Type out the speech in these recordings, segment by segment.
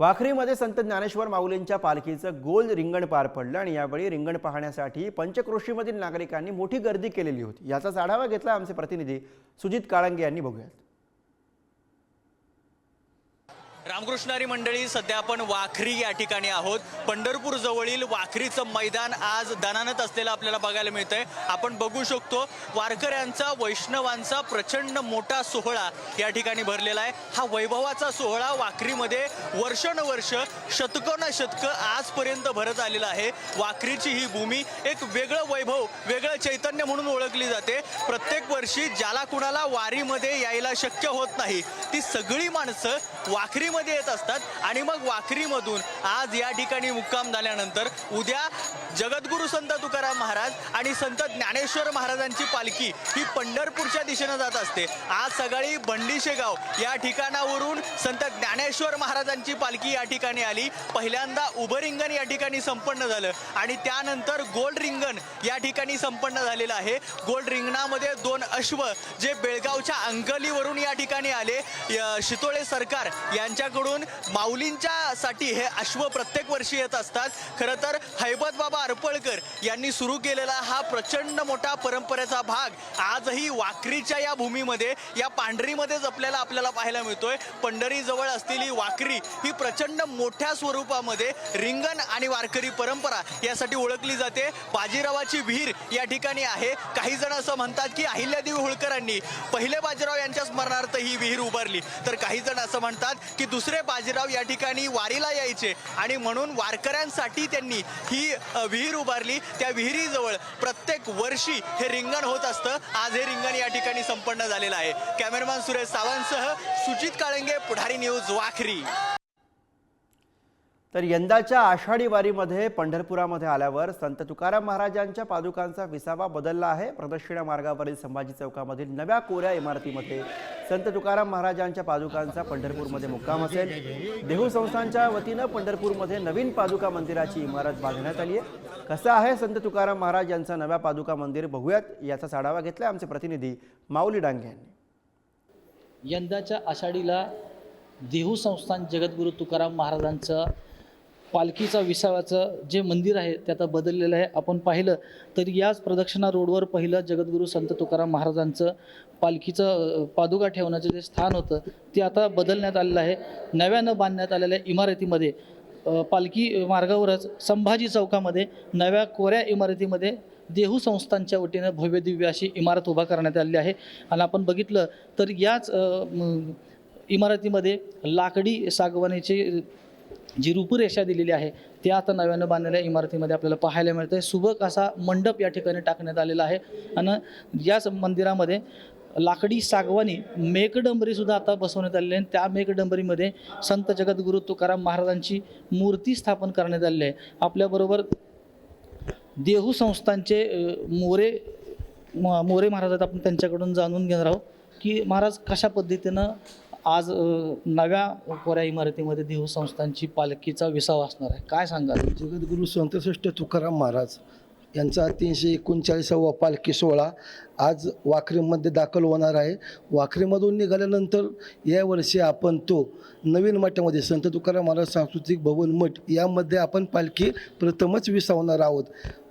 वाखरीमध्ये संत ज्ञानेश्वर माऊलींच्या पालखीचं गोल रिंगण पार पडलं आणि यावेळी रिंगण पाहण्यासाठी पंचक्रोशीमधील नागरिकांनी मोठी गर्दी केलेली होती. याचाच आढावा घेतला आमचे प्रतिनिधी सुजित काळंगे यांनी बघूयात. रामकृष्णारी मंडळी सध्या आपण वाखरी या ठिकाणी आहोत. पंढरपूर जवळील वाखरीचं मैदान आज दणानत असलेलं आपल्याला बघायला मिळतंय. आपण बघू शकतो वारकऱ्यांचा वैष्णवांचा प्रचंड मोठा सोहळा या ठिकाणी भरलेला आहे. हा वैभवाचा सोहळा वाखरीमध्ये वर्षानुवर्ष शतकोना शतकं आजपर्यंत भरत आलेला आहे. वाखरीची ही भूमी एक वेगळं वैभव वेगळं चैतन्य म्हणून ओळखली जाते. प्रत्येक वर्षी ज्याला कुणाला वारीमध्ये यायला शक्य होत नाही ती सगळी माणसं वाखरीमध्ये येत असतात आणि मग वाखरीमधून आज या ठिकाणी मुक्काम झाल्यानंतर उद्या जगद्गुरु संत तुकाराम महाराज आणि संत ज्ञानेश्वर महाराजांची पालखी ही पंढरपूरच्या दिशेनं जात असते. आज सकाळी भंडीशेगाव या ठिकाणावरून संत ज्ञानेश्वर महाराजांची पालखी या ठिकाणी आली. पहिल्यांदा उभं रिंगण या ठिकाणी संपन्न झालं आणि त्यानंतर गोल्ड रिंगण या ठिकाणी संपन्न झालेलं आहे. गोल्ड रिंगणामध्ये दोन अश्व जे बेळगावच्या अंकलीवरून या ठिकाणी आले. शितोळे सरकार यांच्या माऊलींच्या साठी हे अश्व प्रत्येक वर्षी येत असतात. खरं तर हैबत बाबा अर्पळकर यांनी सुरू केलेला हा प्रचंड मोठा परंपरेचा भाग आजही वाकरीच्या या भूमीमध्ये या पांढरीमध्येच आपल्याला आपल्याला पाहायला मिळतोय. पंढरी जवळ असलेली वाकरी ही प्रचंड मोठ्या स्वरूपामध्ये रिंगण आणि वारकरी परंपरा यासाठी ओळखली जाते. बाजीरावाची विहीर या ठिकाणी आहे. काही जण असं म्हणतात की अहिल्यादेवी होळकरांनी पहिले बाजीराव यांच्या स्मरणार्थ ही विहीर उभारली. तर काही जण असं म्हणतात की दुसरे बाजीराव या ठिकाणी वारीला यायचे आणि म्हणून वारकऱ्यांसाठी त्यांनी ही विहीर उभारली. त्या विहिरीजवळ प्रत्येक वर्षी हे रिंगण होत असतं. आज हे रिंगण या ठिकाणी संपन्न झालेलं आहे. कॅमेरामॅन सुरेश सावंतसह सुजित काळंगे पुढारी न्यूज वाखरी. तर यंदाच्या आषाढी वारीमध्ये पंढरपुरामध्ये आल्यावर संत तुकाराम महाराजांच्या पादुकांचा विसावा बदलला आहे. प्रदक्षिणा मार्गावरील संभाजी चौकामधील नव्या कोऱ्या इमारतीमध्ये संत तुकाराम महाराजांच्या पादुकांचा पंढरपूरमध्ये मुक्काम असेल. देहू संस्थांच्या वतीनं पंढरपूरमध्ये नवीन पादुका मंदिराची इमारत बांधण्यात आली आहे. कसं आहे संत तुकाराम महाराज यांचं नव्या पादुका मंदिर बघूयात. याचाच आढावा घेतला आमचे प्रतिनिधी माऊली डांगे यांनी. यंदाच्या आषाढीला देहू संस्थान जगद्गुरू तुकाराम महाराजांचं पालखीचा विसाव्याचं जे मंदिर आहे ते आता बदललेलं आहे. आपण पाहिलं तर याच प्रदक्षिणा रोडवर पहिलं जगद्गुरू संत तुकाराम महाराजांचं पालखीचं पादुका ठेवण्याचं जे स्थान होतं ते आता बदलण्यात आलेलं आहे. नव्यानं बांधण्यात आलेल्या इमारतीमध्ये पालखी मार्गावरच संभाजी चौकामध्ये नव्या कोऱ्या इमारतीमध्ये देहू संस्थांच्या वतीनं भव्यदिव्य अशी इमारत उभा करण्यात आलेली आहे. आणि आपण बघितलं तर याच इमारतीमध्ये लाकडी सागवानीचे जी रूपरेषा दिलेली आहे ते आता नव्यानं बांधलेल्या इमारतीमध्ये आपल्याला पाहायला मिळतं आहे सुबक असा मंडप या ठिकाणी टाकण्यात आलेला आहे. आणि याच मंदिरामध्ये लाकडी सागवानी मेकडंबरीसुद्धा आता बसवण्यात आलेली आहे. आणि त्या मेकडंबरीमध्ये संत जगद्गुरू तुकाराम महाराजांची मूर्ती स्थापन करण्यात आलेली आहे. आपल्याबरोबर देहू संस्थांचे मोरे म- मोरे महाराज आहेत. आपण त्यांच्याकडून जाणून घेणार आहोत की महाराज कशा पद्धतीनं आज नव्या कोऱ्या इमारतीमध्ये देहू संस्थांची पालखीचा विसावा असणार आहे. काय सांगाल? जगद्गुरू संतश्रेष्ठ तुकाराम महाराज यांचा तीनशे एकोणचाळीसावा पालखी सोहळा आज वाखरीमध्ये दाखल होणार आहे. वाखरीमधून निघाल्यानंतर यावर्षी आपण तो नवीन मठामध्ये संत तुकाराम महाराज सांस्कृतिक भवन मठ यामध्ये आपण पालखी प्रथमच विसावणार आहोत.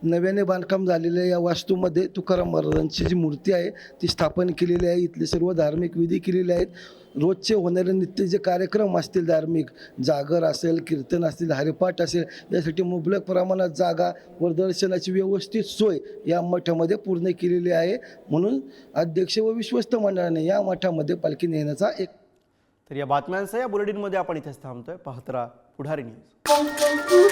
नव्याने बांधकाम झालेल्या या वास्तूमध्ये तुकाराम महाराजांची जी मूर्ती आहे ती स्थापन केलेली आहे. इथले सर्व धार्मिक विधी केलेले आहेत. रोजचे होणारे नित्य जे कार्यक्रम असतील धार्मिक जागर असेल कीर्तन असतील हरिपाठ असेल यासाठी मुबलक प्रमाणात जागा व दर्शनाची व्यवस्थित सोय या मठामध्ये पूर्ण केलेली आहे. म्हणून अध्यक्ष व विश्वस्त मंडळाने या मठामध्ये पालखी नेण्याचा एक तर या बातम्यांचा या बुलेटिनमध्ये आपण इथेच थांबतोय. पाहत राहा पुढारी न्यूज.